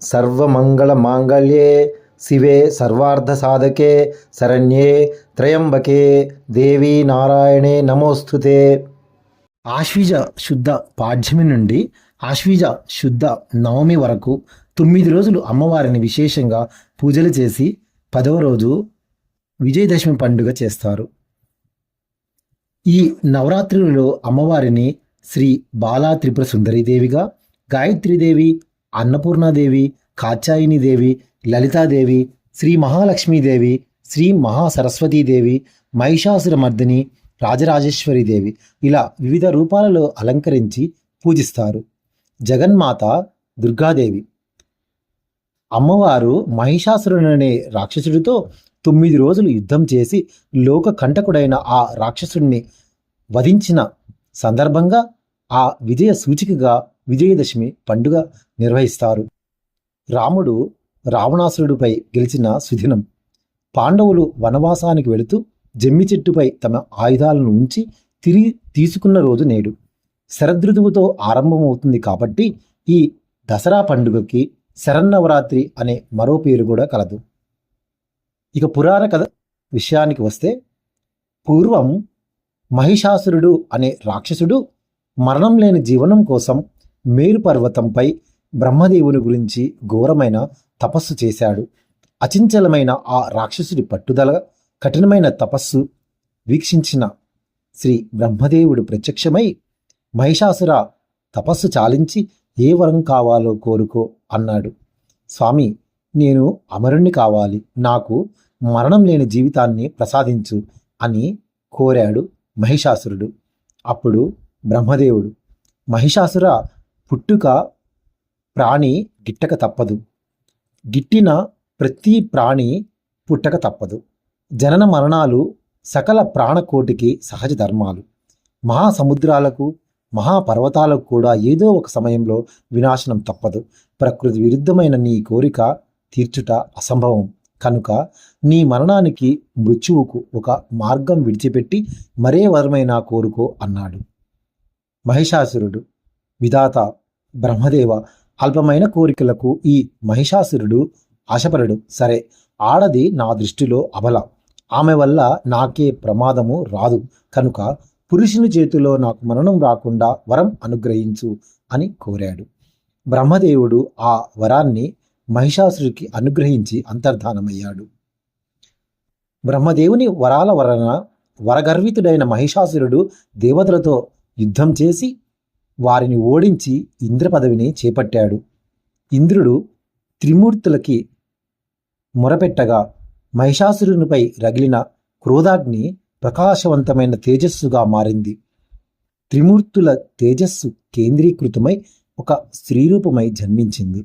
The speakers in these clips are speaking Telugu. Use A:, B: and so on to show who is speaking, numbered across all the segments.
A: సర్వమంగళమాంగళ్యే శివే సర్వార్థసాధకే శరణ్యే త్రయంబకే దేవీ నారాయణే నమోస్తుతే. ఆశ్వీజ శుద్ధ పాడ్యమి నుండి ఆశ్వీజ శుద్ధ నవమి వరకు తొమ్మిది రోజులు అమ్మవారిని విశేషంగా పూజలు చేసి పదవ రోజు విజయదశమి పండుగ చేస్తారు. ఈ నవరాత్రులలో అమ్మవారిని శ్రీ బాలా త్రిపుర సుందరీదేవిగా గాయత్రీదేవి అన్నపూర్ణాదేవి కాత్యాయనిదేవి లలితాదేవి శ్రీ మహాలక్ష్మీదేవి శ్రీ మహాసరస్వతీదేవి మహిషాసురమర్దిని రాజరాజేశ్వరీదేవి ఇలా వివిధ రూపాలలో అలంకరించి పూజిస్తారు. జగన్మాత దుర్గాదేవి. అమ్మవారు మహిషాసురుడనే రాక్షసుడితో తొమ్మిది రోజులు యుద్ధం చేసి లోక కంటకుడైన ఆ రాక్షసుడిని వధించిన సందర్భంగా ఆ విజయ సూచికగా విజయదశమి పండుగ నిర్వహిస్తారు. రాముడు రావణాసురుడిపై గెలిచిన సుదినం. పాండవులు వనవాసానికి వెళుతూ జమ్మి చెట్టుపై తమ ఆయుధాలను ఉంచి తిరిగి తీసుకున్న రోజు నేడు. శరదృతువుతో ఆరంభమవుతుంది కాబట్టి ఈ దసరా పండుగకి శరన్నవరాత్రి అనే మరో పేరు కూడా కలదు. ఇక పురాణ కథ విషయానికి వస్తే పూర్వం మహిషాసురుడు అనే రాక్షసుడు మరణం లేని జీవనం కోసం మేరు పర్వతంపై బ్రహ్మదేవుని గురించి ఘోరమైన తపస్సు చేశాడు. అచించలమైన ఆ రాక్షసుడి పట్టుదల కఠినమైన తపస్సు వీక్షించిన శ్రీ బ్రహ్మదేవుడు ప్రత్యక్షమై మహిషాసుర తపస్సు చాలించి ఏ వరం కావాలో కోరుకో అన్నాడు. స్వామి నేను అమరుణ్ణి కావాలి. నాకు మరణం లేని జీవితాన్ని ప్రసాదించు అని కోరాడు మహిషాసురుడు. అప్పుడు బ్రహ్మదేవుడు మహిషాసుర పుట్టుక ప్రాణి గిట్టక తప్పదు. గిట్టిన ప్రతి ప్రాణి పుట్టక తప్పదు. జనన మరణాలు సకల ప్రాణకోటికి సహజ ధర్మాలు. మహాసముద్రాలకు మహాపర్వతాలకు కూడా ఏదో ఒక సమయంలో వినాశనం తప్పదు. ప్రకృతి విరుద్ధమైన నీ కోరిక తీర్చుట అసంభవం. కనుక నీ మరణానికి మృత్యువుకు ఒక మార్గం విడిచిపెట్టి మరే వరమైనా కోరుకో అన్నాడు. మహిషాసురుడు విధాత బ్రహ్మదేవ అల్పమైన కోరికలకు ఈ మహిషాసురుడు ఆశపడడు. సరే ఆడది నా దృష్టిలో అబల. ఆమె వల్ల నాకే ప్రమాదము రాదు. కనుక పురుషుని చేతిలో నాకు మరణం రాకుండా వరం అనుగ్రహించు అని కోరాడు. బ్రహ్మదేవుడు ఆ వరాన్ని మహిషాసుడికి అనుగ్రహించి అంతర్ధానమయ్యాడు. బ్రహ్మదేవుని వరాల వలన వరగర్వితుడైన మహిషాసురుడు దేవతలతో యుద్ధం చేసి వారిని ఓడించి ఇంద్ర పదవిని చేపట్టాడు. ఇంద్రుడు త్రిమూర్తులకి మొరపెట్టగా మహిషాసురునిపై రగిలిన క్రోధాగ్ని ప్రకాశవంతమైన తేజస్సుగా మారింది. త్రిమూర్తుల తేజస్సు కేంద్రీకృతమై ఒక స్త్రీరూపమై జన్మించింది.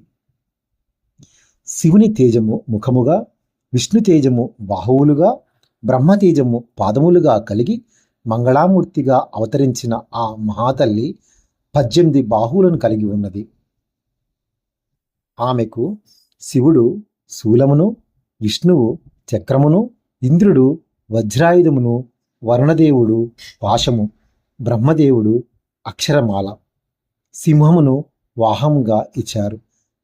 A: శివుని తేజము ముఖముగా విష్ణు తేజము బాహువులుగా బ్రహ్మ తేజము పాదములుగా కలిగి మంగళామూర్తిగా అవతరించిన ఆ మహాతల్లి పద్దెనిమిది బాహువులను కలిగి ఉన్నది. ఆమెకు శివుడు శూలమును విష్ణువు చక్రమును ఇంద్రుడు వజ్రాయుధమును వరుణదేవుడు పాశము బ్రహ్మదేవుడు అక్షరమాల సింహమును వాహంగా ఇచ్చారు.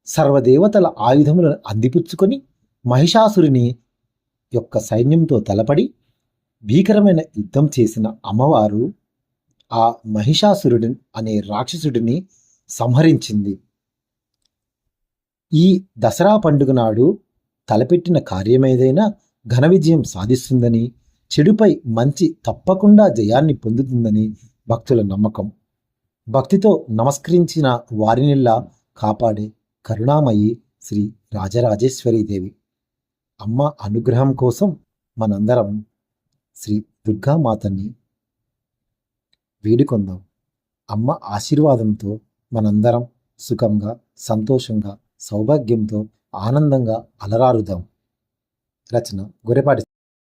A: సర్వదేవతల ఆయుధములను అందిపుచ్చుకొని మహిషాసురుని యొక్క సైన్యంతో తలపడి భీకరమైన యుద్ధం చేసిన అమ్మవారు ఆ మహిషాసురుడి అనే రాక్షసుడిని సంహరించింది. ఈ దసరా పండుగ నాడు తలపెట్టిన కార్యమేదైనా ఘన విజయం సాధిస్తుందని చెడుపై మంచి తప్పకుండా జయాన్ని పొందుతుందని భక్తుల నమ్మకం. భక్తితో నమస్కరించిన వారినిల్లా కాపాడే కరుణామయి శ్రీ రాజరాజేశ్వరీదేవి అమ్మ అనుగ్రహం కోసం మనందరం శ్రీ దుర్గామాతని వేడుకొందాం. అమ్మ ఆశీర్వాదంతో మనందరం సుఖంగా సంతోషంగా సౌభాగ్యంతో ఆనందంగా అలరారుదాం. రచన గొరెపాటి